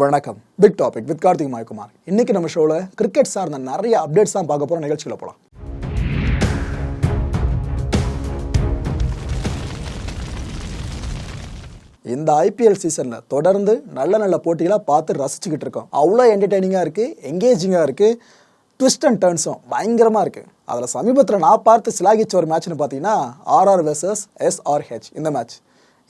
வணக்கம். Big topic with Karthik Mayakumar. இன்னைக்கு நம்ம ஷோவில் கிரிக்கெட் சார்ந்த நிறைய அப்டேட்ஸ் தான் பார்க்க போகிற நிகழ்ச்சியில் போகலாம் இந்த ஐபிஎல் சீசனில் தொடர்ந்து நல்ல நல்ல போட்டிகளாக பார்த்து ரசிச்சுக்கிட்டு இருக்கோம். அவ்வளோ என்டர்டெய்னிங்காக இருக்குது எங்கேஜிங்காக இருக்குது ட்விஸ்ட் அண்ட் டர்ன்ஸும் பயங்கரமாக இருக்குது அதில் சமீபத்தில் நான் பார்த்து சிலாகிச்ச ஒரு மேட்ச்னு பார்த்தீங்கன்னா ஆர்ஆர் வெர்சஸ் எஸ்ஆர்ஹெச் இந்த மேட்ச்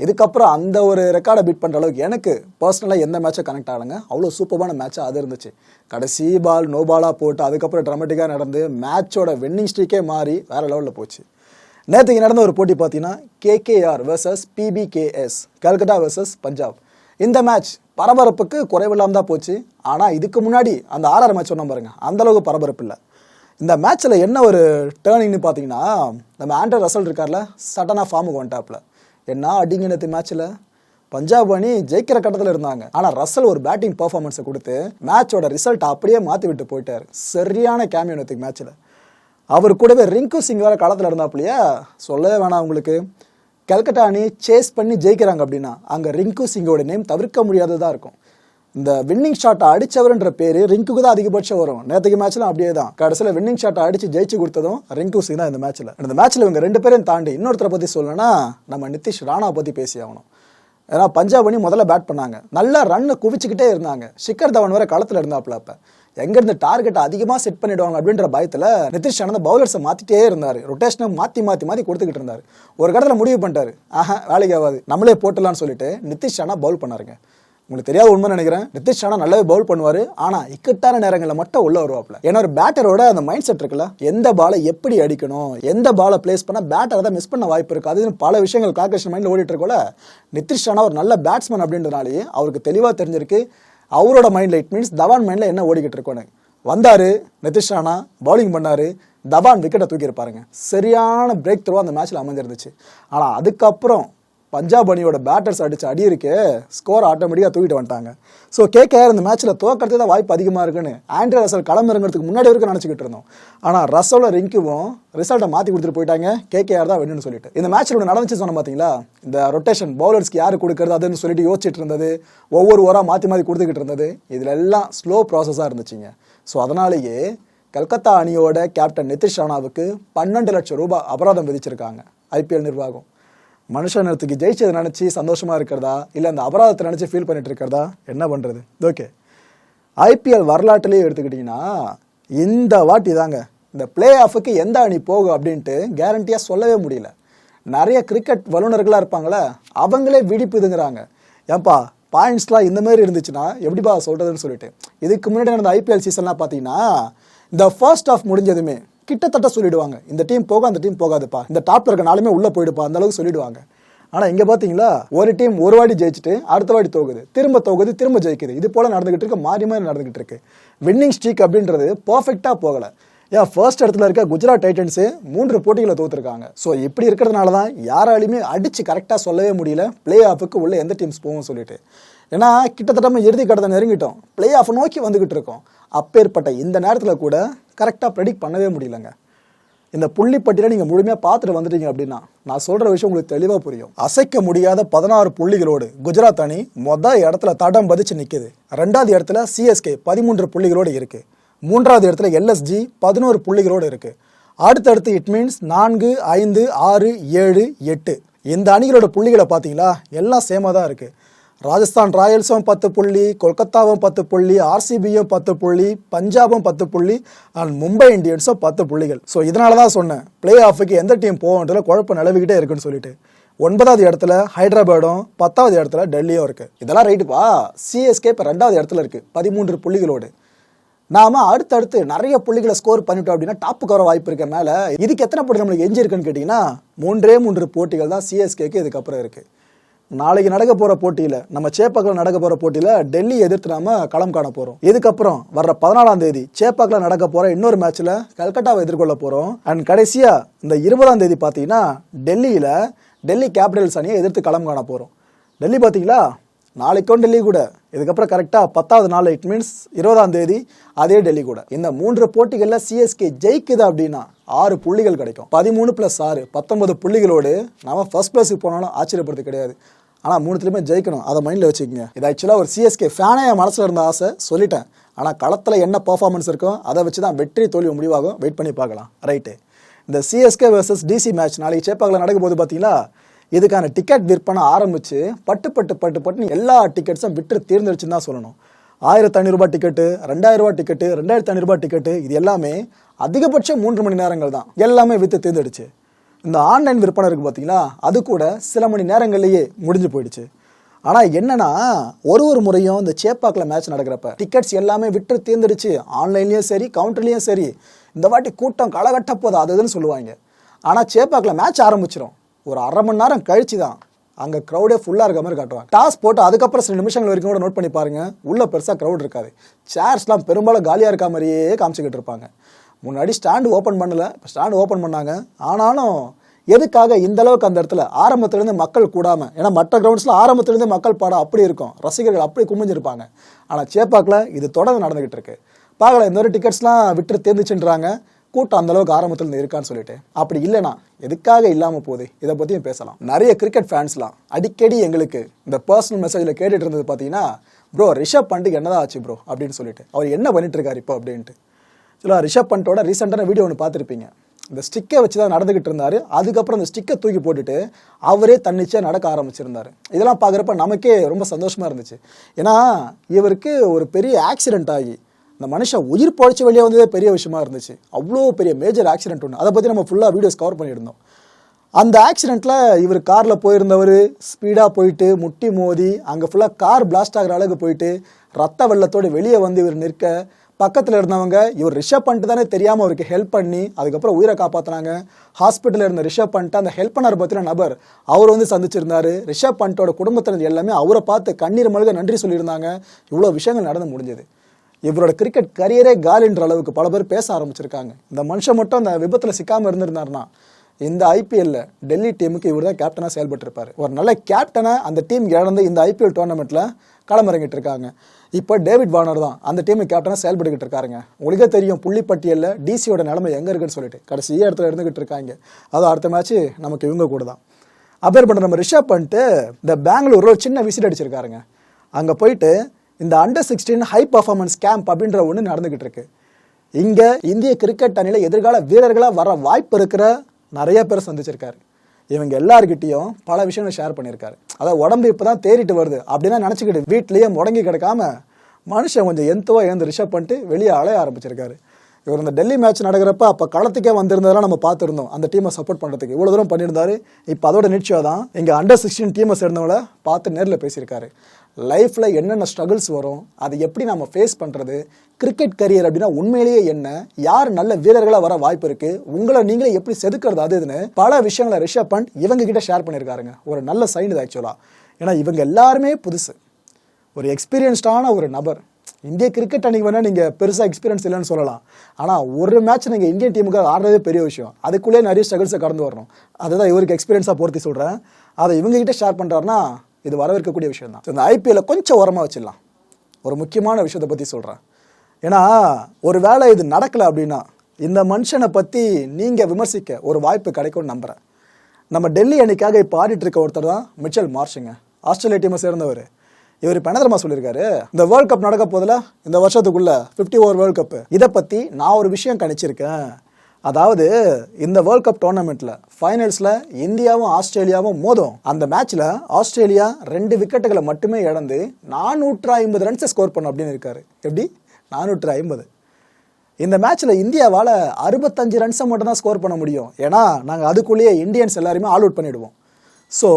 இதுக்கப்புறம் அந்த ஒரு ரெக்கார்டை பீட் பண்ணுற அளவுக்கு எனக்கு பர்சனலாக எந்த மேட்சை கனெக்ட் ஆகலைங்க. அவ்வளோ சூப்பரான மேட்சாக அது இருந்துச்சு. கடைசி பால் நோ பாலாக போட்டு அதுக்கப்புறம் ட்ரமெட்டிக்காக நடந்து மேட்சோட வின்னிங் ஸ்ட்ரீக்கே மாறி வேறு லெவலில் போச்சு. நேற்றுக்கு நடந்த ஒரு போட்டி பார்த்தீங்கன்னா KKR versus PBKS Calcutta versus Punjab. இந்த மேட்ச் பரபரப்புக்கு குறைவில்லாமல் தான் போச்சு. ஆனால் இதுக்கு முன்னாடி அந்த ஆர்ஆர் மேட்ச் சொன்ன பாருங்க. அந்த அளவுக்கு பரபரப்பு இல்லை. இந்த மேட்ச்சில் என்ன ஒரு டேர்னிங்னு பார்த்தீங்கன்னா நம்ம ஆண்டர் ரசல் இருக்கார்ல சடனாக ஃபார்முக்கு வந்துட்டாப்ல என்ன அடிங்க நேற்று மேட்ச்சில் பஞ்சாப் அணி ஜெயிக்கிற கட்டத்தில் இருந்தாங்க. ஆனால் ரசல் ஒரு பேட்டிங் பர்ஃபார்மன்ஸை கொடுத்து மேட்சோட ரிசல்ட் அப்படியே மாற்றி விட்டு போயிட்டார். சரியான கேமியோனத்துக்கு மேட்ச்சில் அவர் கூடவே ரிங்கு சிங் வேறு களத்தில் இருந்தாப்புலையா? சொல்லவே வேணாம் உங்களுக்கு. கல்கட்டா அணி சேஸ் பண்ணி ஜெயிக்கிறாங்க அப்படின்னா அங்கே ரிங்கு சிங்கோட நேம் தவிர்க்க முடியாததாக இருக்கும். இந்த வின்னிங் ஷாட்டை அடிச்சவர்ன்ற பேர் ரிங்குக்கு தான் அதிகபட்சம் வரும். நேற்றுக்கு மேட்ச்லாம் அப்படியே தான் கடைசியில் வின்னிங் ஷாட்டை அடிச்சு ஜெயிச்சு கொடுத்ததும் ரிங்கு சிங் தான் இந்த மேட்ச்சில் இந்த மேட்ச்சில் இவங்க ரெண்டு பேரையும் தாண்டி இன்னொருத்தரை பற்றி சொல்லணும்னா நம்ம நிதிஷ் ராணா பற்றி பேசி ஆகணும். ஏன்னா பஞ்சாப் அணி முதல்ல பேட் பண்ணாங்க. நல்லா ரன்னு குவிச்சுக்கிட்டே இருந்தாங்க. ஷிக்கர் தவன் வர களத்தில் இருந்தாப்புல அப்போ. எங்கேருந்து டார்கெட் அதிகமாக செட் பண்ணிடுவாங்க அப்படின்ற பயத்தில் நிதிஷ் ஆனந்த் பவுலர்ஸை மாற்றிட்டே இருந்தார். ரொட்டேஷனை மாற்றி மாற்றி மாற்றி கொடுத்துக்கிட்டு இருந்தார். ஒரு கடத்தில் முடிவு பண்ணிட்டாரு. ஆஹா வேலைக்கு ஆகாது. நம்மளே போட்டலாம்னு சொல்லிட்டு நிதிஷ் ராணா பவுல் பண்ணாருங்க. உங்களுக்கு தெரியாத உண்மை நினைக்கிறேன். நிதிஷ் ராணா நல்லாவே பவுல் பண்ணுவார். ஆனால் இக்கட்டான நேரங்களில் மட்டும் உள்ள வருவாப்ல ஏன்னா ஒரு பேட்டரோட அந்த மைண்ட் செட் இருக்குல்ல எந்த பாலை எப்படி அடிக்கணும் எந்த பாலை பிளேஸ் பண்ணால் பேட்டரை தான் மிஸ் பண்ண வாய்ப்பு இருக்குது அது பல விஷயங்கள் காக்கேஷன் மைண்டில் ஓடிட்டு இருக்கோல நிதிஷ் ராணா ஒரு நல்ல பேட்ஸ்மேன் அப்படின்றனாலேயே அவருக்கு தெளிவாக தெரிஞ்சிருக்கு. அவரோட மைண்டில் இட் மீன்ஸ் தவான் மைண்டில் என்ன ஓடிக்கிட்டு இருக்கோன்னு வந்தார் நிதிஷ் ராணா பவுலிங் பண்ணார். தவான் விக்கெட்டை தூக்கியிருப்பாருங்க. சரியான பிரேக் த்ரூ அந்த மேட்ச்சில் அமைஞ்சிருந்துச்சு. ஆனால் அதுக்கப்புறம் பஞ்சாப் அணியோட பேட்டர்ஸ் அடிச்ச அடி இருக்கு ஸ்கோர் ஆட்டோமேட்டிக்காக தூக்கிட்டு வந்துட்டாங்க. ஸோ கேகேஆர் இந்த மேட்ச்சில் தோக்கிறது தான் வாய்ப்பு அதிகமாக இருக்குன்னு ஆண்ட்ரி ரசல் களமிறங்கிறதுக்கு முன்னாடி வரைக்கும் நினச்சிக்கிட்டு இருந்தோம். ஆனால் ரசோல ரிங்குவும் ரிசல்ட்டை மாற்றி கொடுத்துட்டு போயிட்டாங்க. கேகேஆர் தான் வேணும்னு சொல்லிட்டு. இந்த மேட்ச்சில் ஒன்று நடந்துச்சு சொன்ன பார்த்தீங்களா இந்த ரொட்டேஷன் பவுலர்ஸ்க்கு யார் கொடுக்கறது அதுன்னு சொல்லிட்டு யோசிச்சுட்டு இருந்தது. ஒவ்வொரு ஓராக மாற்றி மாற்றி கொடுத்துக்கிட்டு இருந்தது. இதில் எல்லாம் ஸ்லோ ப்ராசஸாக இருந்துச்சுங்க. ஸோ அதனாலேயே கல்கத்தா அணியோட கேப்டன் நிதிஷ் ராணாவுக்கு பன்னெண்டு லட்சம் ரூபாய் அபராதம் விதிச்சிருக்காங்க. ஐபிஎல் நிர்வாகம். மனுஷன் நேரத்துக்கு ஜெயிச்சதை நினச்சி சந்தோஷமாக இருக்கிறதா? இல்லை அந்த அபராதத்தை நினச்சி ஃபீல் பண்ணிட்டு இருக்கிறதா? என்ன பண்ணுறது ஓகே ஐபிஎல் வரலாற்றுலேயே எடுத்துக்கிட்டிங்கன்னா இந்த வாட்டி தாங்க இந்த பிளே ஆஃபுக்கு எந்த அணி போகும் அப்படின்ட்டு கேரண்டியாக சொல்லவே முடியல. நிறைய கிரிக்கெட் வல்லுநர்களாக இருப்பாங்களே அவங்களே விடிப்புதுங்கிறாங்க. ஏன்பா பாயிண்ட்ஸ்லாம் இந்த மாதிரி இருந்துச்சுன்னா எப்படிப்பா சொல்கிறதுன்னு சொல்லிட்டு. இதுக்கு முன்னாடி நடந்த ஐபிஎல் சீசன்லாம் பார்த்தீங்கன்னா இந்த ஃபர்ஸ்ட் ஆஃப் முடிஞ்சதுமே கிட்டத்தட்ட சொல்லிடுவாங்க. இந்த டீம் போக அந்த டீம் போகாதுப்பா. இந்த டாப்ல இருக்க நாளுமே உள்ள போயிடுப்பா. அந்த அளவுக்கு சொல்லிடுவாங்க. ஆனா இங்க பாத்தீங்களா? ஒரு டீம் ஒரு வாட்டி ஜெயிச்சுட்டு அடுத்த வாட்டி தோகுது திரும்ப தோகுது திரும்ப ஜெயிக்குது. இது போல நடந்துகிட்டு இருக்கு மாறி மாறி நடந்துகிட்டு இருக்கு. வின்னிங் ஸ்ட்ரீக் அப்படின்றது பர்ஃபெக்டா போகல. ஏன் ஃபர்ஸ்ட் இடத்துல இருக்க குஜராத் டைட்டன்ஸ் மூன்று போட்டிகளை தோத்துருக்காங்க. ஸோ இப்படி இருக்கிறதுனால தான் யாராலையுமே அடிச்சு கரெக்டாக சொல்லவே முடியல. பிளே ஆஃபுக்கு உள்ள எந்த டீம்ஸ் போகும் சொல்லிட்டு. ஏன்னா கிட்டத்தட்ட நம்ம இறுதி கட்டத்தை நெருங்கிட்டோம். பிளே ஆஃப் நோக்கி வந்துகிட்டு இருக்கோம். அப்பேற்பட்ட இந்த நேரத்தில் கூட கரெக்டாக ப்ரெடிக்ட் பண்ணவே முடியலங்க. இந்த புள்ளிப்பட்டியலை நீங்கள் முழுமையாக பார்த்துட்டு வந்துட்டீங்க அப்படின்னா நான் சொல்கிற விஷயம் உங்களுக்கு தெளிவாக புரியும். அசைக்க முடியாத பதினாறு புள்ளிகளோடு குஜராத் அணி மொதல் இடத்துல தடம் பதிச்சு நிற்குது ரெண்டாவது இடத்துல சிஎஸ்கே பதிமூன்று புள்ளிகளோடு இருக்குது மூன்றாவது இடத்துல எல்எஸ்ஜி பதினோரு புள்ளிகளோடு இருக்குது அடுத்தடுத்து இட் மீன்ஸ் நான்கு ஐந்து ஆறு ஏழு எட்டு. இந்த அணிகளோட புள்ளிகளை பார்த்தீங்களா? எல்லாம் சேமாக தான் இருக்குது ராஜஸ்தான் ராயல்ஸும் பத்து புள்ளி கொல்கத்தாவும் பத்து புள்ளி ஆர்சிபியும் பத்து புள்ளி பஞ்சாபும் பத்து புள்ளி அண்ட் மும்பை இந்தியன்ஸும் பத்து புள்ளிகள். ஸோ இதனால தான் சொன்னேன் பிளே ஆஃபுக்கு எந்த டீம் போகன்றதுல குழப்பம் நிலவிக்கிட்டே இருக்குன்னு சொல்லிட்டு. ஒன்பதாவது இடத்துல ஹைதராபாடும் பத்தாவது இடத்துல டெல்லியும் இருக்குது இதெல்லாம் ரைட்டுப்பா சிஎஸ்கே இப்போ ரெண்டாவது இடத்துல இருக்குது பதிமூன்று புள்ளிகளோடு. நாம அடுத்தடுத்து நிறைய புள்ளிகளை ஸ்கோர் பண்ணிட்டோம் அப்படின்னா டாப்புக்கு வர வாய்ப்பு இருக்கிறனால இதுக்கு எத்தனை போட்டி நம்மளுக்கு எஞ்சி இருக்குன்னு கேட்டிங்கன்னா மூன்றே மூன்று போட்டிகள் தான் சிஎஸ்கேக்கு இதுக்கப்புறம் இருக்குது நாளைக்கு நடக்க போற போட்டியில நம்ம சேப்பாக்கில் நடக்க போற போட்டியில டெல்லி எதிர்த்து நாம களம் காண போறோம். இதுக்கப்புறம் வர்ற பதினாலாம் தேதி சேப்பாக்கில் நடக்க போற இன்னொரு மேட்ச்ல கல்கட்டாவை எதிர்கொள்ள போறோம். அண்ட் கடைசியா இந்த இருபதாம் தேதி பாத்தீங்கன்னா டெல்லியில டெல்லி கேபிட்டல்ஸ் அணியை எதிர்த்து களம் காண போறோம். டெல்லி பாத்தீங்களா நாளைக்கும் டெல்லி கூட. இதுக்கப்புறம் கரெக்டாக பத்தாவது நாள் இட் மீன்ஸ் இருபதாம் தேதி அதே டெல்லி கூட. இந்த மூன்று போட்டிகளில் சிஎஸ்கே ஜெயிக்குது அப்படின்னா ஆறு புள்ளிகள் கிடைக்கும். பதிமூணு ப்ளஸ் ஆறு பத்தொன்பது புள்ளிகளோடு நம்ம ஃபர்ஸ்ட் ப்ளஸுக்கு போனாலும் ஆச்சரியப்படுறது கிடையாது. ஆனால் மூணுத்துலையுமே ஜெயிக்கணும். அதை மைண்டில் வச்சுக்கோங்க. இது ஆக்சுவலாக ஒரு சிஎஸ்கே ஃபேனே என் மனசில் இருந்த ஆசை சொல்லிட்டேன். ஆனால் களத்தில் என்ன பர்ஃபார்மன்ஸ் இருக்கோ அதை வச்சு தான் வெற்றி தோல்வி முடிவாகும். வெயிட் பண்ணி பார்க்கலாம். ரைட்டு இந்த சிஎஸ்கே வர்சஸ் டிசி மேட்ச் நாளைக்கு சேப்பாக்கில் நடக்கும் போது பார்த்தீங்களா இதுக்கான டிக்கெட் விற்பனை ஆரம்பித்து பட்டு பட்டு பட்டு பட்டுன்னு எல்லா டிக்கெட்ஸும் விற்று தீர்ந்துருச்சுன்னு தான் சொல்லணும். ஆயிரத்தி ஐநூறுரூபா டிக்கெட்டு ரெண்டாயிரம் டிக்கெட்டு ரெண்டாயிரத்தி ஐநூறுரூபா டிக்கெட்டு இது எல்லாமே அதிகபட்சம் மூன்று மணி நேரங்கள் தான். எல்லாமே விற்று தீர்ந்துடுச்சு. இந்த ஆன்லைன் விற்பனை இருக்குது பார்த்தீங்களா அது கூட சில மணி நேரங்கள்லேயே முடிஞ்சு போயிடுச்சு. ஆனால் என்னென்னா ஒரு ஒரு முறையும் இந்த சேப்பாக்கில் மேட்ச் நடக்கிறப்ப டிக்கெட்ஸ் எல்லாமே விட்டு தீர்ந்துடுச்சு. ஆன்லைன்லேயும் சரி கவுண்டர்லேயும் சரி. இந்த வாட்டி கூட்டம் களகட்ட போதும் அது இதுன்னு சொல்லுவாங்க. ஆனால் சேப்பாக்கில் மேட்ச் ஆரம்பிச்சிடும் ஒரு அரை மணி நேரம் கழிச்சு தான் அங்கே க்ரௌடே ஃபுல்லாக இருக்க மாதிரி காட்டுவாங்க. டாஸ் போட்டு அதுக்கப்புறம் சில நிமிஷங்கள் வரைக்கும் கூட நோட் பண்ணி பாருங்கள் உள்ளே பெருசாக க்ரௌட் இருக்காது. சேர்ஸ்லாம் பெரும்பாலும் காலியாக இருக்க மாதிரியே காமிச்சிக்கிட்டு இருப்பாங்க. முன்னாடி ஸ்டாண்டு ஓப்பன் பண்ணல. இப்போ ஸ்டாண்டு ஓப்பன் பண்ணாங்க. ஆனாலும் எதுக்காக இந்த அளவுக்கு அந்த இடத்துல ஆரம்பத்துலேருந்து மக்கள் கூடாமல் ஏன்னா மற்ற கிரவுண்ட்ஸில் ஆரம்பத்துலேருந்து மக்கள் பாடம் அப்படி இருக்கும். ரசிகர்கள் அப்படி குமிஞ்சிருப்பாங்க. ஆனால் சேப்பாக்கில் இது தொடர்ந்து நடந்துகிட்டு இருக்கு. பார்க்கல இந்த ஒரு டிக்கெட்ஸ்லாம் விட்டு தேர்ந்துச்சுன்றாங்க. கூட்டம் அந்த அளவுக்கு ஆரம்பத்தில் இருந்து இருக்கான்னு சொல்லிட்டு. அப்படி இல்லைனா எதுக்காக இல்லாமல் போகுது? இதை பற்றியும் பேசலாம். நிறைய கிரிக்கெட் ஃபேன்ஸ்லாம் அடிக்கடி எங்களுக்கு இந்த பர்சனல் மெசேஜில் கேட்டுட்டு இருந்தது பார்த்தீங்கன்னா ப்ரோ ரிஷப் பண்ணிட்டு என்னதான் ஆச்சு ப்ரோ அப்படின்னு சொல்லிட்டு. அவர் என்ன பண்ணிட்டு இருக்காரு இப்போ அப்படின்ட்டு. இதில் ரிஷப் பண்டோட ரீசெண்டான வீடியோ ஒன்று பார்த்துருப்பீங்க. இந்த ஸ்டிக்கை வச்சு தான் நடந்துகிட்டு இருந்தார். அதுக்கப்புறம் அந்த ஸ்டிக்கை தூக்கி போட்டுட்டு அவரே தன்னிச்சையாக நடக்க ஆரம்பிச்சிருந்தாரு. இதெல்லாம் பார்க்குறப்ப நமக்கே ரொம்ப சந்தோஷமாக இருந்துச்சு. ஏன்னா இவருக்கு ஒரு பெரிய ஆக்சிடென்ட் ஆகி இந்த மனுஷன் உயிர் பழிச்சு வெளியே வந்ததே பெரிய விஷயமா இருந்துச்சு. அவ்வளோ பெரிய மேஜர் ஆக்சிடென்ட் ஒன்று அதை பற்றி நம்ம ஃபுல்லாக வீடியோஸ் கவர் பண்ணியிருந்தோம். அந்த ஆக்சிடெண்ட்டில் இவர் காரில் போயிருந்தவர் ஸ்பீடாக போயிட்டு முட்டி மோதி அங்கே ஃபுல்லாக கார் பிளாஸ்ட் ஆகிற அளவுக்கு போயிட்டு ரத்த வெள்ளத்தோடு வெளியே வந்து இவர் நிற்க பக்கத்தில் இருந்தவங்க இவர் ரிஷப் பண்ணிட்டு தானே தெரியாமல் அவருக்கு ஹெல்ப் பண்ணி அதுக்கப்புறம் உயிரை காப்பாற்றினாங்க ஹாஸ்பிட்டலில் இருந்த ரிஷப் பண்ணிட்டு அந்த ஹெல்ப் பண்ணார் பற்றின நபர்? அவர் வந்து சந்திச்சிருந்தார். ரிஷப் பண்ணிட்டோட குடும்பத்தினர் எல்லாமே அவரை பார்த்து கண்ணீர் மழுக நன்றி சொல்லியிருந்தாங்க. இவ்வளோ விஷயங்கள் நடந்து முடிஞ்சது. இவரோட கிரிக்கெட் கரியரே காலின்ற அளவுக்கு பல பேர் பேச ஆரம்பிச்சிருக்காங்க. இந்த மனுஷன் மட்டும் அந்த விபத்தில் சிக்காமல் இருந்திருந்தாருன்னா இந்த ஐபிஎல்ல டெல்லி டீமுக்கு இவர் தான் கேப்டனாக செயல்பட்டிருப்பார். ஒரு நல்ல கேப்டனை அந்த டீம் இழந்து இந்த ஐபிஎல் டோர்னமெண்ட்டில் களமிறங்கிட்டு இருக்காங்க. இப்போ டேவிட் வார்னர் தான் அந்த டீமுக்கு கேப்டனாக செயல்பட்டுக்கிட்டு இருக்காருங்க. உங்களுக்கே தெரியும் புள்ளிப்பட்டியலில் டிசியோட நிலைமை எங்கே இருக்குன்னு சொல்லிட்டு. கடைசி இடத்துல இருந்துகிட்டு இருக்காங்க. அதுவும் அடுத்த மேட்ச் நமக்கு இவங்க கூட தான். அப்பேர் பண்ணுற நம்ம ரிஷப் பண்ணிட்டு இந்த பெங்களூரில் ஒரு சின்ன விசிட் அடிச்சிருக்காருங்க. அங்கே போயிட்டு இந்த under sixteen high performance camp அப்படின்ற ஒன்று நடந்துகிட்டு இருக்கு. இங்கே இந்திய கிரிக்கெட் அணியில் எதிர்கால வீரர்களாக வர வாய்ப்பு இருக்கிற நிறைய பேர் சந்திச்சிருக்காரு. இவங்க எல்லார்கிட்டையும் பல விஷயங்களை ஷேர் பண்ணியிருக்காரு. அதாவது உடம்பு இப்போ தான் தேறிட்டு வருது. அப்படின்னா நினச்சிக்கிட்டு வீட்லேயே முடங்கி கிடக்காம மனுஷன் கொஞ்சம் எந்தவோ எழுந்து ரிஷப் பண்ணிட்டு வெளியே அலைய ஆரம்பிச்சிருக்காரு. இவர் இந்த டெல்லி மேட்ச் நடக்கிறப்ப அப்போ களத்துக்கே வந்திருந்ததெல்லாம் நம்ம பார்த்துருந்தோம். அந்த டீமை சப்போர்ட் பண்ணுறதுக்கு இவ்வளோ தூரம் பண்ணியிருந்தாரு. இப்போ அதோட நிச்சயம் தான் இங்கே அண்டர் சிக்ஸ்டீன் டீமை சேர்ந்தவங்கள பார்த்து நேரில் பேசியிருக்காரு. லைஃப்பில் என்னென்ன ஸ்ட்ரகிள்ஸ் வரும் அதை எப்படி நம்ம ஃபேஸ் பண்ணுறது கிரிக்கெட் கரியர் அப்படின்னா உண்மையிலேயே என்ன யார் நல்ல வீரர்களாக வர வாய்ப்பு இருக்கு உங்களை நீங்களே எப்படி செதுக்கிறது அது இதுன்னு பல விஷயங்களை ரிஷப் பண்ட் இவங்க கிட்ட ஷேர் பண்ணியிருக்காருங்க. ஒரு நல்ல சைன் இது ஆக்சுவலாக ஏன்னா இவங்க எல்லாருமே புதுசு. ஒரு எக்ஸ்பீரியன்ஸ்டான ஒரு நபர். இந்திய கிரிக்கெட் அன்னைக்கு வேணால் நீங்கள் பெருசாக எக்ஸ்பீரியன்ஸ் இல்லைன்னு சொல்லலாம். ஆனால் ஒரு மேட்ச் நீங்கள் இந்தியன் டீமுக்கு ஆடுறதே பெரிய விஷயம். அதுக்குள்ளே நிறைய ஸ்ட்ரகிள்ஸை கடந்து வரணும். அதுதான் இவருக்கு எக்ஸ்பீரியன்ஸாக பொருத்தி சொல்கிறேன் அதை இவங்ககிட்ட ஷேர் பண்ணுறாருன்னா இது வரவேற்கக்கூடிய விஷயம் தான் இந்த ஐபிஎல்ல கொஞ்சம் ஓரமாக வச்சிடலாம். ஒரு முக்கியமான விஷயத்தை பற்றி சொல்கிறேன் ஏன்னா ஒரு வேளை இது நடக்கலை அப்படின்னா இந்த மனுஷனை பற்றி நீங்கள் விமர்சிக்க ஒரு வாய்ப்பு கிடைக்கும்னு நம்புகிறேன் நம்ம டெல்லி அணிக்காக இப்போ ஆடிட்டு இருக்க ஒருத்தர் தான் மிச்சல் மார்ஷுங்க. ஆஸ்திரேலியா டீமை சேர்ந்தவர். இவர் இப்போ என்ன தெரியுமா சொல்லியிருக்காரு. இந்த வேர்ல்ட் கப் நடக்க போதில் இந்த வருஷத்துக்குள்ள ஃபிஃப்டி ஓவர் வேர்ல்ட் கப் இதை பற்றி நான் ஒரு விஷயம் கணிச்சிருக்கேன். அதாவது இந்த வேர்ல்ட் கப் டோர்னமெண்ட்ல ஃபைனல்ஸ்ல இந்தியாவும் ஆஸ்திரேலியாவும் மோதும். அந்த மேட்ச்ல ஆஸ்திரேலியா ரெண்டு விக்கெட்டுகளை மட்டுமே இழந்து நானூற்று ஐம்பது ரன்ஸை ஸ்கோர் பண்ணும் அப்படின்னு இருக்காரு. எப்படி? நானூற்று ஐம்பது. இந்த மேட்ச்சில் இந்தியாவால் அறுபத்தஞ்சு ரன்ஸை மட்டும் தான் ஸ்கோர் பண்ண முடியும். ஏன்னா நாங்கள் அதுக்குள்ளேயே இந்தியன்ஸ் எல்லாருமே ஆல் அவுட் பண்ணிடுவோம். ஸோ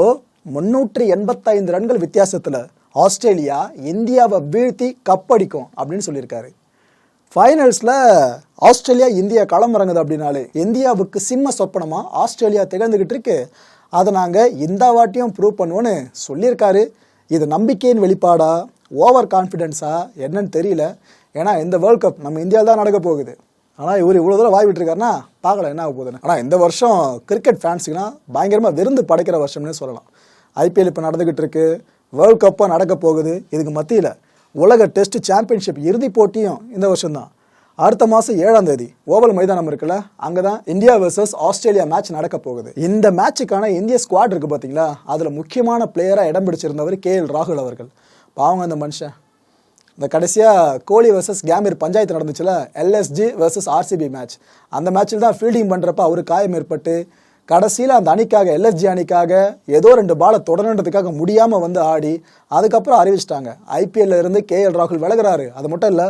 முன்னூற்றி எண்பத்தைந்து ரன்கள் வித்தியாசத்தில் ஆஸ்திரேலியா இந்தியாவை வீழ்த்தி கப்படிக்கும் அப்படின்னு சொல்லியிருக்காரு. ஃபைனல்ஸில் ஆஸ்திரேலியா இந்தியா களமிறங்குது அப்படின்னாலே இந்தியாவுக்கு சிம்ம சொப்பனமாக ஆஸ்திரேலியா திகழ்ந்துக்கிட்டு இருக்கு. அதை நாங்கள் இந்த வாட்டியும் ப்ரூவ் பண்ணுவோன்னு சொல்லியிருக்காரு. இது நம்பிக்கையின் வெளிப்பாடா? ஓவர் கான்ஃபிடென்ஸா என்னன்னு தெரியல. ஏன்னா இந்த வேர்ல்ட் கப் நம்ம இந்தியாவில் தான் நடக்க போகுது. ஆனால் இவர் இவ்வளோ தூரம் வாய் விட்டுருக்காருன்னா பார்க்கலாம் என்ன ஆக போகுதுன்னு. ஆனால் இந்த வருஷம் கிரிக்கெட் ஃபேன்ஸுக்குன்னா பயங்கரமாக விருந்து படைக்கிற வருஷம்னு சொல்லலாம். ஐபிஎல் இப்போ நடந்துக்கிட்டு இருக்கு. வேர்ல்ட் கப்பாக நடக்க போகுது. இதுக்கு மத்தியில் உலக டெஸ்ட் சாம்பியன்ஷிப் இறுதிப் போட்டியும் இந்த வருஷம்தான். அடுத்த மாதம் ஏழாம் தேதி ஓவல் மைதானம் இருக்குல்ல அங்கே தான் இந்தியா வெர்சஸ் ஆஸ்திரேலியா மேட்ச் நடக்க போகுது. இந்த மேட்சுக்கான இந்திய ஸ்குவாட் இருக்கு பார்த்தீங்களா அதில் முக்கியமான பிளேயராக இடம் பிடிச்சிருந்தவர் கே எல் ராகுல் அவர்கள். பாவங்க அந்த மனுஷன். இந்த கடைசியாக கோலி வர்சஸ் கேமீர் பஞ்சாயத்து நடந்துச்சுல எல்எஸ்ஜி வர்சஸ் ஆர்சிபி மேட்ச் அந்த மேட்ச்சில் தான் ஃபீல்டிங் பண்ணுறப்ப அவர் காயம் ஏற்பட்டு கடைசியில் அந்த அணிக்காக எல்எஸ்ஜி அணிக்காக ஏதோ ரெண்டு பாலை தொடரன்றதுக்காக முடியாமல் வந்து ஆடி அதுக்கப்புறம் அறிவிச்சிட்டாங்க. ஐபிஎல்ல இருந்து கே எல் ராகுல் விலகுறாரு. அது மட்டும் இல்லை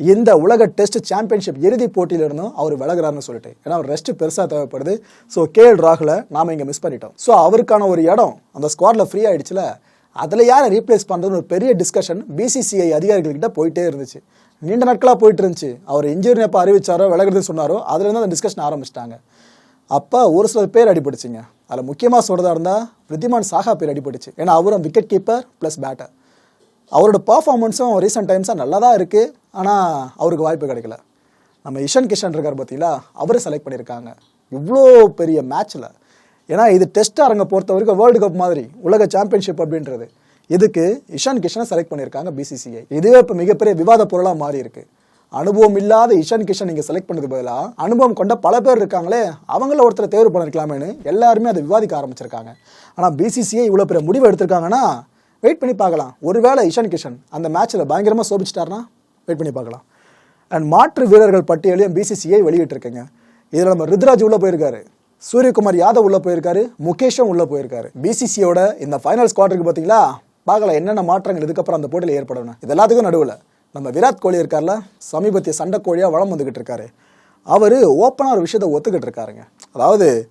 இந்த உலக டெஸ்ட் சாம்பியன்ஷிப் இறுதிப் போட்டியிலிருந்தும் அவர் விலகிறாருன்னு சொல்லிட்டு. ஏன்னா அவர் ரெஸ்ட் பெருசாக தேவைப்படுது. ஸோ கே எல் ராகுலை நாம இங்கே மிஸ் பண்ணிட்டோம். ஸோ அவருக்கான ஒரு இடம் அந்த ஸ்குவாடில் ஃப்ரீ ஆயிடுச்சுல அதில் யாரை ரீப்ளேஸ் பண்ணுறதுன்னு ஒரு பெரிய டிஸ்கஷன் பிசிசிஐ அதிகாரிகள்கிட்ட போயிட்டே இருந்துச்சு. நீண்ட நாட்களாக போயிட்டு இருந்துச்சு. அவர் இன்ஜூரி எப்போ அறிவிச்சாரோ விலகுறதுன்னு சொன்னாரோ அதுலேருந்து அந்த டிஸ்கஷன் ஆரம்பிச்சிட்டாங்க. அப்போ ஒரு சில பேர் அடிபடிச்சிங்க அதில் முக்கியமாக சொல்கிறதா இருந்தால் விருத்திமான் சாஹா பேர் அடிபட்டுச்சு. ஏன்னா அவரும் விக்கெட் கீப்பர் ப்ளஸ் பேட்டர் அவரோட பர்ஃபார்மன்ஸும் ரீசெண்ட் டைம்ஸாக நல்லா தான் இருக்குது ஆனால் அவருக்கு வாய்ப்பு கிடைக்கல. நம்ம இஷன் கிஷன் இருக்கார் பார்த்தீங்களா அவரை செலக்ட் பண்ணியிருக்காங்க. இவ்வளோ பெரிய மேட்ச்சில் ஏன்னா இது டெஸ்ட் அரங்க பொறுத்த வரைக்கும் வேர்ல்டு கப் மாதிரி உலக சாம்பியன்ஷிப் அப்படின்றது. இதுக்கு இஷான் கிஷனை செலக்ட் பண்ணியிருக்காங்க பிசிசிஐ இதுவே இப்போ மிகப்பெரிய விவாத பொருளாக மாறி இருக்குது அனுபவம் இல்லாத இஷான் கிஷன் நீங்கள் செலக்ட் பண்ணது பதிலாக அனுபவம் கொண்ட பல பேர் இருக்காங்களே அவங்கள ஒருத்தரை தேர்வு பண்ணிருக்கலாமேன்னு எல்லாருமே அதை விவாதிக்க ஆரம்பிச்சிருக்காங்க. ஆனால் பிசிசிஐ இவ்வளோ பெரிய முடிவு எடுத்திருக்காங்கன்னா வெயிட் பண்ணி பார்க்கலாம். ஒருவேளை இஷான் கிஷன் அந்த மேட்ச்சில் பயங்கரமாக சோபிச்சிட்டாருன்னா வெயிட் பண்ணி பார்க்கலாம். அண்ட் மாற்று வீரர்கள் பட்டியலையும் பிசிசிஐ வெளியிட்டிருக்கேங்க. இதில் நம்ம ருத்ராஜ் உள்ளே போயிருக்காரு சூரியகுமார் யாதவ் உள்ளே போயிருக்காரு முகேஷும் உள்ளே போயிருக்காரு. பிசிசியோட இந்த ஃபைனல் ஸ்குவாட்ருக்கு பார்த்தீங்களா பார்க்கலாம் என்னென்ன மாற்றங்கள் இதுக்கப்புறம் அந்த போட்டியில் ஏற்படணும். இது எல்லாத்துக்கும் நடுவில். நம்ம விராட் கோலி இருக்கார்ல சமீபத்திய சண்டை கோழியாக வளம் வந்துக்கிட்டு இருக்காரு. அவர் ஓப்பனாக ஒரு விஷயத்தை ஒத்துக்கிட்டு இருக்காருங்க. அதாவது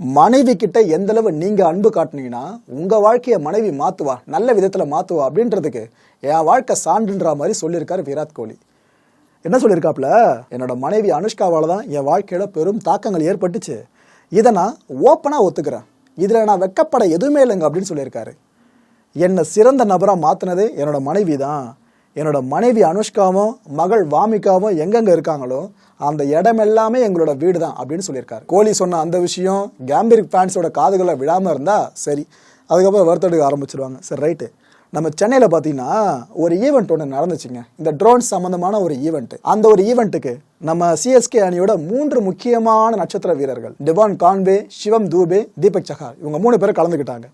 மனைவி கிட்ட எந்த அளவு அன்பு காட்டுனீங்கன்னா உங்கள் வாழ்க்கையை மனைவி மாற்றுவா நல்ல விதத்தில் மாற்றுவா அப்படின்றதுக்கு என் வாழ்க்கை சான்றுன்ற மாதிரி சொல்லியிருக்காரு விராட் கோலி. என்ன சொல்லியிருக்காப்புல? என்னோட மனைவி அனுஷ்காவால் தான் என் வாழ்க்கையில் பெரும் தாக்கங்கள் ஏற்பட்டுச்சு. இதை நான் ஓப்பனாக ஒத்துக்கிறேன். இதில் நான் வெக்கப்பட எதுவுமே இல்லைங்க அப்படின்னு சொல்லியிருக்காரு. என்னை சிறந்த நபராக மாற்றினது என்னோட மனைவி தான். என்னோட மனைவி அனுஷ்காவும் மகள் வாமிகாவும் எங்கெங்க இருக்காங்களோ அந்த இடம் எல்லாமே எங்களோட வீடு தான் அப்படின்னு சொல்லியிருக்காரு. கோலி சொன்ன அந்த விஷயம் கேம்பீர் ஃபேன்ஸோட காதுகளை விழாமல் இருந்தால் சரி. அதுக்கப்புறம் வருத்தெடுக்க ஆரம்பிச்சிருவாங்க. சரி ரைட்டு நம்ம சென்னையில் பார்த்தீங்கன்னா ஒரு ஈவெண்ட் ஒன்று நடந்துச்சுங்க. இந்த ட்ரோன் சம்மந்தமான ஒரு ஈவெண்ட் அந்த ஒரு ஈவெண்ட்டுக்கு நம்ம சிஎஸ்கே அணியோட மூன்று முக்கியமான நட்சத்திர வீரர்கள். டிவான் கான்வே சிவம் தூபே தீபக் சஹார் இவங்க மூணு பேரும் கலந்துக்கிட்டாங்க.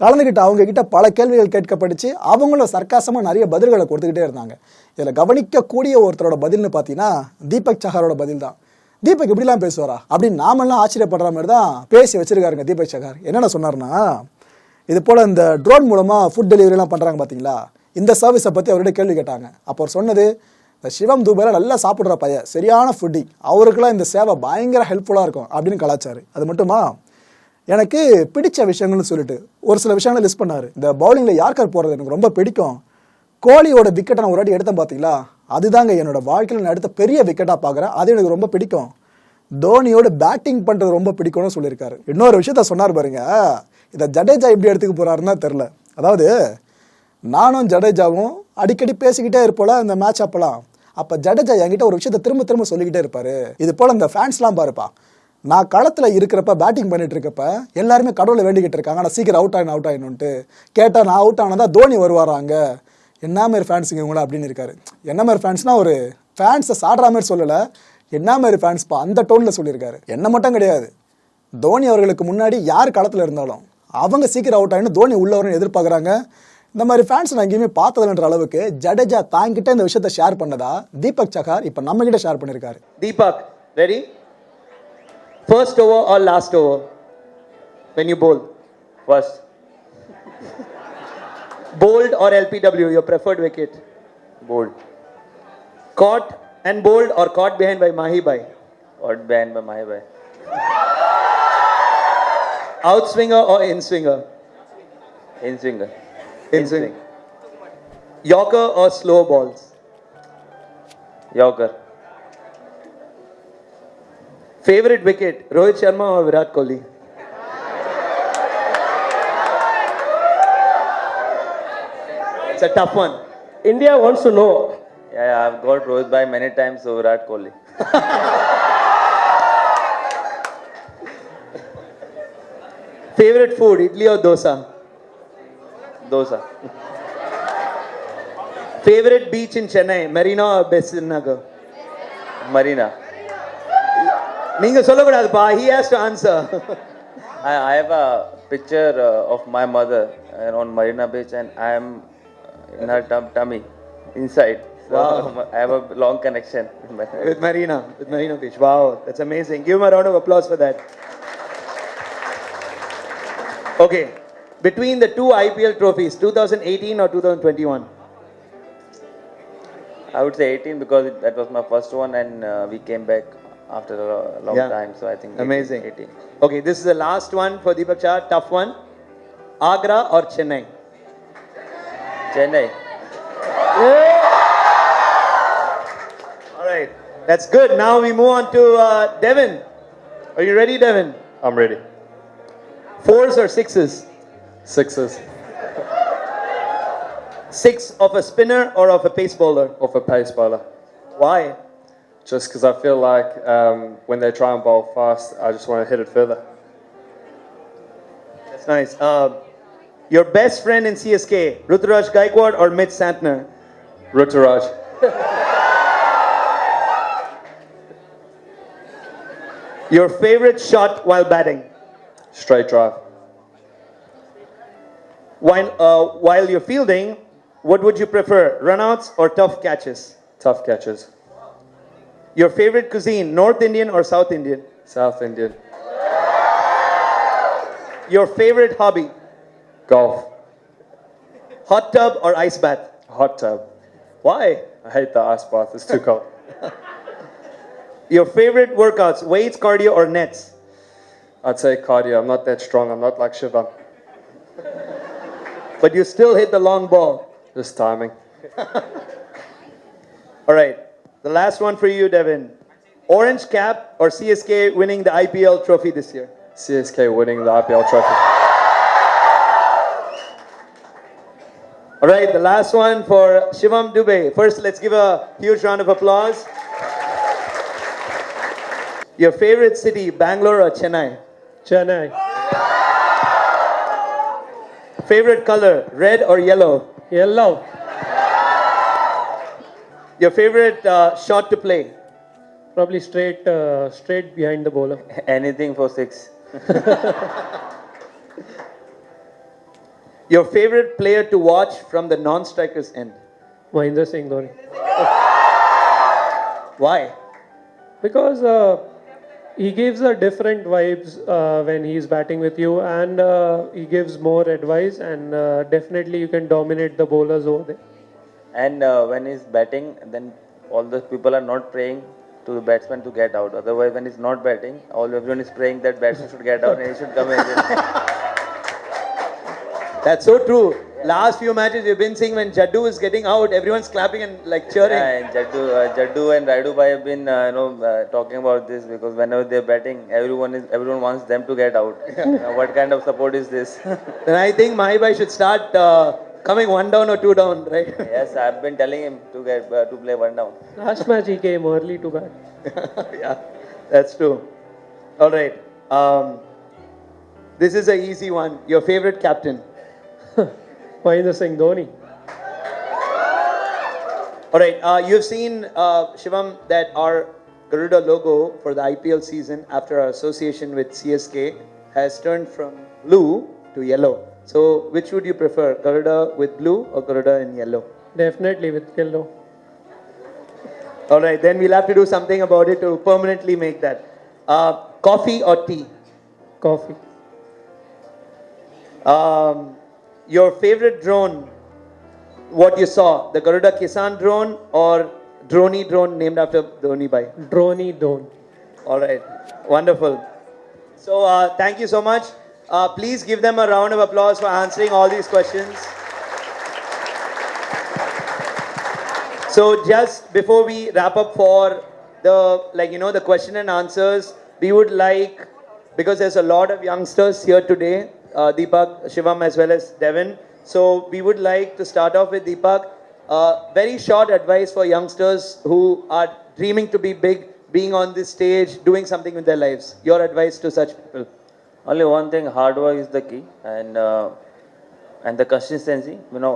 கலந்துக்கிட்டு அவங்க கிட்ட பல கேள்விகள் கேட்கப்பட்டுச்சு. அவங்களும் சர்க்காசமாக நிறைய பதில்களை கொடுத்துக்கிட்டே இருந்தாங்க. இதில் கவனிக்கக்கூடிய ஒருத்தரோட பதில்னு பார்த்தீங்கன்னா தீபக் சஹாரோட பதில் தான் தீபக் இப்படிலாம் பேசுவாரா? அப்படின்னு நாமெல்லாம் ஆச்சரியப்படுற மாதிரி தான் பேசி வச்சிருக்காருங்க தீபக் சஹார். என்னென்ன சொன்னார்னா இது போல் இந்த ட்ரோன் மூலமாக ஃபுட் டெலிவரிலாம் பண்ணுறாங்க பார்த்தீங்களா இந்த சர்வீஸை பற்றி அவர்கிட்ட கேள்வி கேட்டாங்க. அப்போ அவர் சொன்னது இந்த சிவம் தூபையில் நல்லா சாப்பிட்ற பையன் சரியான ஃபுட்டி அவருக்கெல்லாம் இந்த சேவை பயங்கர ஹெல்ப்ஃபுல்லாக இருக்கும் அப்படின்னு கலாச்சாரு. அது மட்டுமா? எனக்கு பிடிச்ச விஷயங்கள்னு சொல்லிட்டு ஒரு சில விஷயங்களை லிஸ்ட் பண்ணார். இந்த பவுலிங்கில் யார்கர் போகிறது எனக்கு ரொம்ப பிடிக்கும். கோலியோட விக்கெட்டை நான் ஒரு வாட்டி எடுத்தேன் பார்த்தீங்களா அதுதாங்க என்னோட வாழ்க்கையில் நான் எடுத்த பெரிய விக்கெட்டாக பார்க்குறேன் அது எனக்கு ரொம்ப பிடிக்கும். தோனியோட பேட்டிங் பண்ணுறது ரொம்ப பிடிக்கும்னு சொல்லியிருக்காரு. இன்னொரு விஷயத்த சொன்னார் பாருங்க. இதை ஜடேஜா எப்படி எடுத்துக்க போறாருன்னா தெரில அதாவது நானும் ஜடேஜாவும் அடிக்கடி பேசிக்கிட்டே இருப்போல இந்த மேட்ச் அப்போலாம் அப்போ ஜடேஜா என்கிட்ட ஒரு விஷயத்த திரும்ப திரும்ப சொல்லிக்கிட்டே இருப்பார். இது போல் இந்த ஃபேன்ஸ்லாம் பாருப்பா. நான் களத்தில் இருக்கிறப்ப பேட்டிங் பண்ணிட்டு இருக்கப்ப எல்லாருமே கடவுளை வேண்டிக்கிட்டு இருக்காங்க. நான் சீக்கிரம் அவுட் ஆகணும் அவுட் ஆகணும்ட்டு கேட்டால் நான் அவுட் ஆனதா தோனி வருவாராங்க என்ன மாதிரி ஃபேன்ஸுங்க இவங்களா அப்படின்னு இருக்காரு. என்ன மாதிரி ஃபேன்ஸ்னா ஒரு ஃபேன்ஸை சாடுற மாதிரி சொல்லலை. என்ன மாதிரி ஃபேன்ஸ்ப்பா அந்த டோனில் சொல்லியிருக்காரு. என்ன மட்டும் கிடையாது. தோனி அவர்களுக்கு முன்னாடி யார் களத்தில் இருந்தாலும் அவங்க சீக்கிரம் அவுட் ஆகினு தோனி உள்ளவரும் எதிர்பார்க்குறாங்க. இந்த மாதிரி ஃபேன்ஸ் நான் எங்கேயுமே பார்த்ததில்லைன்ற அளவுக்கு ஜடேஜா தாங்கிட்ட இந்த விஷயத்த ஷேர் பண்ணதா? தீபக் சகார் இப்போ நம்மகிட்ட ஷேர் பண்ணியிருக்காரு Deepak ready First over or last over? When you bowl? First, Bowled or LPW, your preferred wicket? bold. Caught and bowled or caught behind by Mahi Bhai? Or behind by my way. Outswinger or in swinger? In swinger. In. Yorker or slow balls? Yorker. Favorite wicket? Rohit Sharma or Virat Kohli? It's a tough one. India wants to know Yeah, yeah, I've got Rohit by many times, so Virat Kohli. Favorite food? Idli or dosa? Dosa. Favorite beach in Chennai? Marina or Besant Nagar? Marina. நீங்க சொல்லக்கூடாதுப்பா he has to answer I, I have a picture uh, of my mother uh, on Marina Beach, and I am in her tum- tummy inside. So I have a long connection. with my- with Marina with Marina Beach wow that's amazing give him a round of applause for that okay between the two IPL trophies 2018 or 2021 I would say 18 because it, that was my first one, and uh, we came back after a long Yeah. time. So I think Amazing. 18. Okay, this is the last one for Deepak Shah. Tough one. Agra or Chennai? Chennai. All right, that's good. Now we move on to uh, Devin. Are you ready, Devin? I'm ready. Fours or sixes? Sixes Six of a spinner or of a pace bowler? Of a pace bowler. Why? Just because I feel like um, when they try and bowl fast, I just want to hit it further. That's nice. Uh, your best friend in CSK, Ruturaj Gaikwad or Mitch Santner? Ruturaj, Your favorite shot while batting? straight drive. While, uh, while you're fielding, what would you prefer, runouts or tough catches? Tough catches. Your favorite cuisine, North Indian or South Indian? South Indian. Your favorite hobby, Golf. hot tub or ice bath? Hot tub. Why? I hate the ice bath. It's too cold. Your favorite workouts, weights, cardio or nets? I'd say cardio. I'm not that strong. I'm not like Shivam. But you still hit the long ball. Just timing. All right, the last one for you, Devin. Orange cap or CSK winning the IPL trophy this year? CSK winning the IPL trophy. All right, the last one for Shivam Dubey. First, let's give a huge round of applause. Your favorite city, Bangalore or Chennai? Chennai. Favorite color, red or yellow? Yellow. Your favorite uh, shot to play? Probably straight, uh, straight behind the bowler. Anything for six. Your favorite player to watch from the non-striker's end? Mahendra Singh Dhoni. Why? Because uh, he gives a different vibes uh, when he's batting with you, and uh, he gives more advice, and uh, definitely you can dominate the bowlers over there. And uh, when he's batting, then all the people are not praying to the batsman to get out. Otherwise, when he's not batting, all everyone is praying that batsman should get out and he should come in. That's so true. Last few matches we've been seeing when Jaddu is getting out, everyone's clapping and like cheering. and Jaddu, uh, Jaddu and Raidu Bhai have been, uh, you know, uh, talking about this because whenever they're batting, everyone is everyone wants them to get out. Now, what kind of support is this? Then I think Mahibai should start uh, coming one down or two down, right? yes, I've been telling him to get uh, to play one down. Last match he came early to bat. yeah, that's true. All right. Um, this is an easy one. Your favorite captain? Mahendra Singh Dhoni. All right. Uh, you've seen, uh, Shivam, that our Garuda logo for the IPL season after our association with CSK has turned from blue to yellow. So, which would you prefer, Garuda with blue or Garuda in yellow? Definitely with yellow. All right, then we'll have to do something about it to permanently make that. Uh, coffee or tea? Coffee. Um, your favorite drone, what you saw, the Garuda Kisan drone or Droni drone named after Dhoni Bhai? Droni drone. All right, wonderful. So, uh, thank you so much. Uh, please give them a round of applause for answering all these questions. So, just before we wrap up for the like you know the question and answers, we would like because there's a lot of youngsters here today, uh, Deepak, Shivam, as well as Devin. So, we would like to start off with Deepak. Uh, very short advice for youngsters who are dreaming to be big, being on this stage, doing something with their lives. Your advice to such people. Only one thing: hard work is the key, and uh, and the consistency. You know,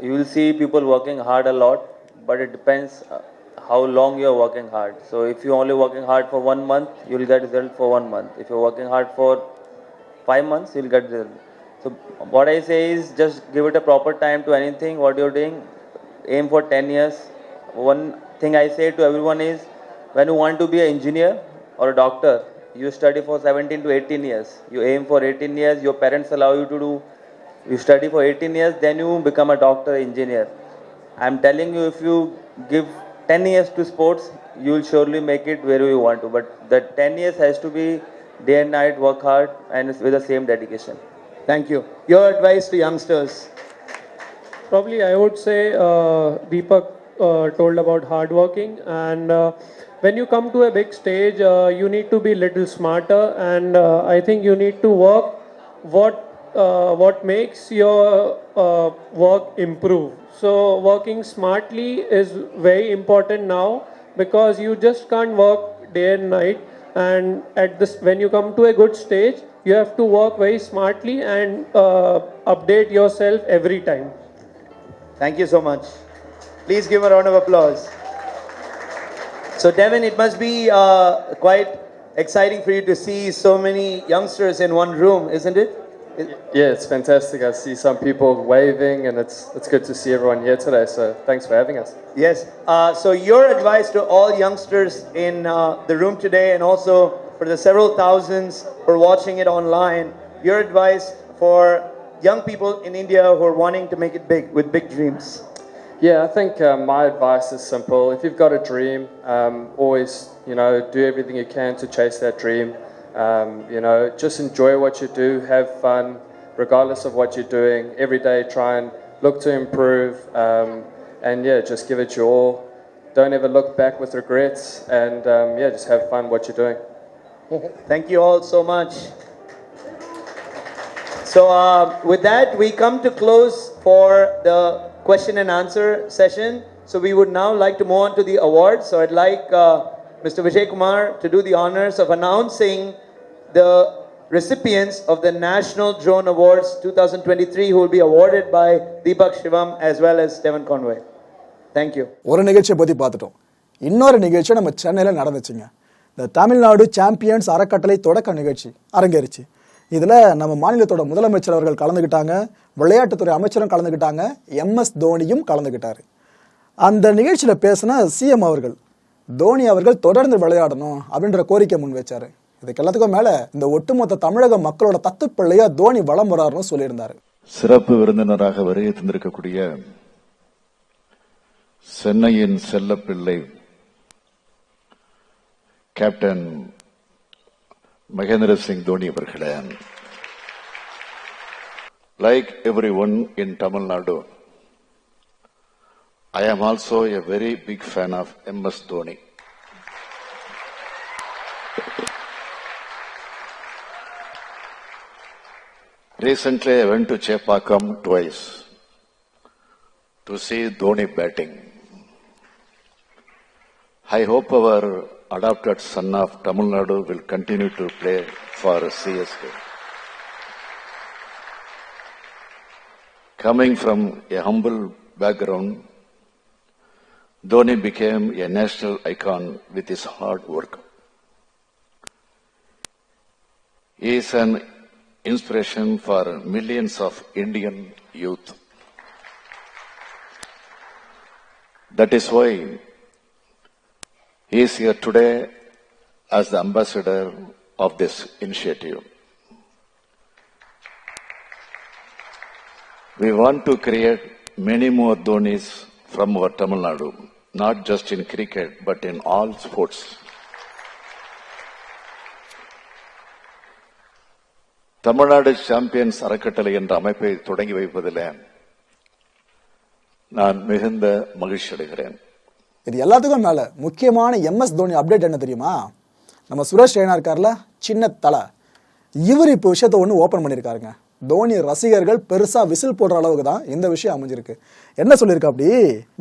you will see people working hard a lot, but it depends uh, how long you are working hard. So if you're only working hard for one month, you'll get result for one month. If you're working hard for five months, you'll get result. So what I say is just give it a proper time to anything what you're doing. Aim for 10 years. One thing I say to everyone is when you want to be an engineer or a doctor, you study for 17 to 18 years. You aim for 18 years. Your parents allow you to do. You study for 18 years, then you become a doctor, engineer. I'm telling you, if you give 10 years to sports, you will surely make it wherever you want to. But that 10 years has to be day and night, work hard, and with the same dedication. Thank you. Your advice to youngsters. Probably I would say uh, Deepak uh, told about hard working and uh, when you come to a big stage uh, you need to be little smarter and uh, I think you need to work what uh, what makes your uh, work improve. So working smartly is very important now because you just can't work day and night and at this when you come to a good stage you have to work very smartly and uh, update yourself every time. Thank you so much. Please give a round of applause. So, Devin, it must be uh, quite exciting for you to see so many youngsters in one room, isn't it? It- Yeah, it's fantastic. I see some people waving, and it's it's good to see everyone here today. So thanks for having us. Yes. Uh, so, your advice to all youngsters in uh, the room today, and also for the several thousands who are watching it online, your advice for young people in India who are wanting to make it big with big dreams. Yeah, I think um, my advice is simple. If you've got a dream, um, always you know do everything you can to chase that dream. Um, you know, just enjoy what you do, have fun, regardless of what you're doing. Every day, try and look to improve, um, and yeah, just give it your all. Don't ever look back with regrets, and um, yeah, just have fun what you're doing. Thank you all so much. So, uh, with that, we come to close for the question and answer session. So, we would now like to move on to the awards. So, I'd like uh, Mr. Vijay Kumar to do the honors of announcing the recipients of the National Drone Awards 2023, who will be awarded by Deepak Shivam as well as Devon Conway. Thank you. ஒரு நிகழ்ச்சியை பற்றி பார்த்துட்டோம் இன்னொரு நிகழ்ச்சி நம்ம சென்னையில் நடந்துச்சுங்க இந்த தமிழ்நாடு சாம்பியன்ஸ் அறக்கட்டளை தொடக்க நிகழ்ச்சி அரங்கேறிச்சு இதில் நம்ம மாநிலத்தோட முதலமைச்சர் அவர்கள் கலந்துக்கிட்டாங்க விளையாட்டுத்துறை அமைச்சரும் கலந்துக்கிட்டாங்க எம்எஸ் தோனியும் கலந்துக்கிட்டார் அந்த நிகழ்ச்சியில் பேசின சிஎம் அவர்கள் தோனி அவர்கள் தொடர்ந்து விளையாடணும் அப்படின்ற கோரிக்கை முன் வச்சார். இதுக்கு எல்லாத்துக்கும் மேலே இந்த ஒட்டுமொத்த தமிழக மக்களோட தத்துப்பிள்ளையாக தோனி வளம் வராருன்னு சொல்லியிருந்தார். சிறப்பு விருந்தினராக வருகை தந்திருக்கக்கூடிய சென்னையின் செல்லப்பிள்ளை கேப்டன் மகேந்திர சிங் தோனி அவர்களே. like everyone in Tamil Nadu, I am also a very big fan of MS Dhoni. Recently, I went to Chepakam twice to see Dhoni batting. I hope our adopted son of Tamil Nadu will continue to play for CSK. Coming from a humble background, Dhoni became a national icon with his hard work. He is an inspiration for millions of Indian youth. That is why he is here today as the ambassador of this initiative. We want to create many more Dhonis from our Tamil Nadu, not just in cricket, but in all sports. Tamil Nadu champions அறக்கட்டளை என்ற அமைப்பை தொடங்கி வைப்பதில் நான் மிகுந்த மகிழ்ச்சி அடைகிறேன். இது எல்லாத்துக்கும் மேல முக்கியமான எம்எஸ் தோனி அப்டேட் என்ன தெரியுமா? நம்ம சுரேஷ் ரெய்னா இருக்கார்ல சின்ன தலை இவர் இப்போ விஷயத்த ஒன்று ஓப்பன் பண்ணியிருக்காருங்க தோனி ரசிகர்கள் பெருசாக விசில் போடுற அளவுக்கு தான் இந்த விஷயம் அமைஞ்சிருக்கு. என்ன சொல்லியிருக்கா அப்படி?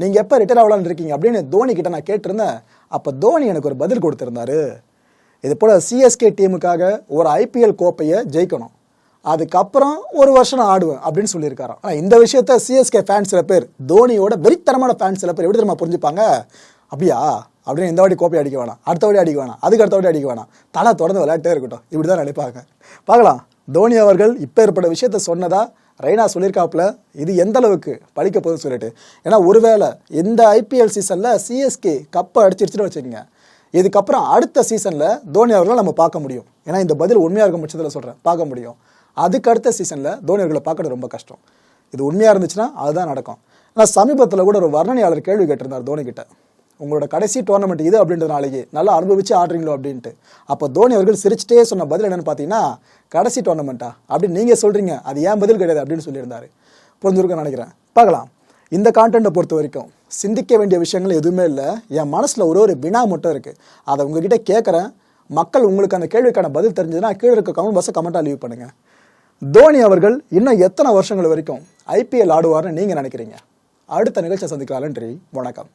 நீங்கள் எப்போ ரிட்டையர் ஆகலான்னு இருக்கீங்க அப்படின்னு தோனி கிட்ட நான் கேட்டிருந்தேன். அப்போ தோனி எனக்கு ஒரு பதில் கொடுத்துருந்தாரு. இது போல் சிஎஸ்கே டீமுக்காக ஒரு ஐபிஎல் கோப்பையை ஜெயிக்கணும். அதுக்கப்புறம் ஒரு வருஷம் நான் ஆடுவேன் அப்படின்னு சொல்லியிருக்காராம். ஆனால் இந்த விஷயத்த சிஎஸ்கே ஃபேன் சில பேர் தோனியோட வெறித்தனமான ஃபேன் சில பேர் எப்படி தெரியுமா புரிஞ்சுப்பாங்க? அப்படியா? அப்படின்னு இந்த வாட்டி கோப்பை அடிக்க வேணாம் அடுத்த வாட்டி அடிக்க வேணாம் அதுக்கு அடுத்த வாட்டி அடிக்க வேணாம். தலை தொடர்ந்து விளையாட்டே இருக்கட்டும். இப்படி தான் நினைப்பாங்க. பார்க்கலாம். தோனி அவர்கள் இப்போ ஏற்பட்ட விஷயத்த சொன்னதா ரெய்னா சொல்லியிருக்காப்புல? இது எந்த அளவுக்கு பழிக்க போகுதுன்னு சொல்லிட்டு. ஏன்னா ஒருவேளை இந்த ஐபிஎல் சீசனில் சிஎஸ்கே கப்பை அடிச்சிருச்சுன்னு வச்சுக்கோங்க. இதுக்கப்புறம் அடுத்த சீசனில் தோனி அவர்களை நம்ம பார்க்க முடியும். ஏன்னா இந்த பதில் உண்மையாக இருக்க பட்சத்தில் சொல்கிறேன் பார்க்க முடியும். அதுக்கு அடுத்த சீசனில் தோனி அவர்களை பார்க்கறது ரொம்ப கஷ்டம். இது உண்மையாக இருந்துச்சுன்னா அதுதான் நடக்கும். ஆனால் சமீபத்தில் கூட ஒரு வர்ணனையாளர் கேள்வி கேட்டிருந்தார் தோனி கிட்ட உங்களோட கடைசி டோர்னமெண்ட் இது அப்படின்றதுனாலேயே நல்லா அனுபவிச்சு ஆடுறீங்களோ அப்படின்ட்டு. அப்போ தோனி அவர்கள் சிரிச்சிட்டே சொன்ன பதில் என்னன்னு பார்த்தீங்கன்னா கடைசி டோர்னமெண்ட்டா அப்படின்னு நீங்கள் சொல்கிறீங்க அது ஏன் பதில் கிடையாது அப்படின்னு சொல்லியிருந்தாரு. புரிஞ்சிருக்கும்னு நினைக்கிறேன். பார்க்கலாம். இந்த கான்டென்ட்டை பொறுத்த வரைக்கும் சிந்திக்க வேண்டிய விஷயங்கள் எதுவுமே இல்லை. என் மனசில் ஒரு ஒரு வினா மட்டும் இருக்குது அதை உங்ககிட்ட கேட்குறேன் மக்கள் உங்களுக்கு அந்த கேள்விக்கான பதில் தெரிஞ்சதுன்னா கீழே இருக்க கமெண்ட் பாக்ஸை கமெண்ட்டாக லீவ் பண்ணுங்கள் தோனி அவர்கள் இன்னும் எத்தனை வருஷங்கள் வரைக்கும் ஐபிஎல் ஆடுவார்னு நீங்கள் நினைக்கிறீங்க? அடுத்த நிகழ்ச்சியை சந்திக்கலாம். நன்றி. வணக்கம்.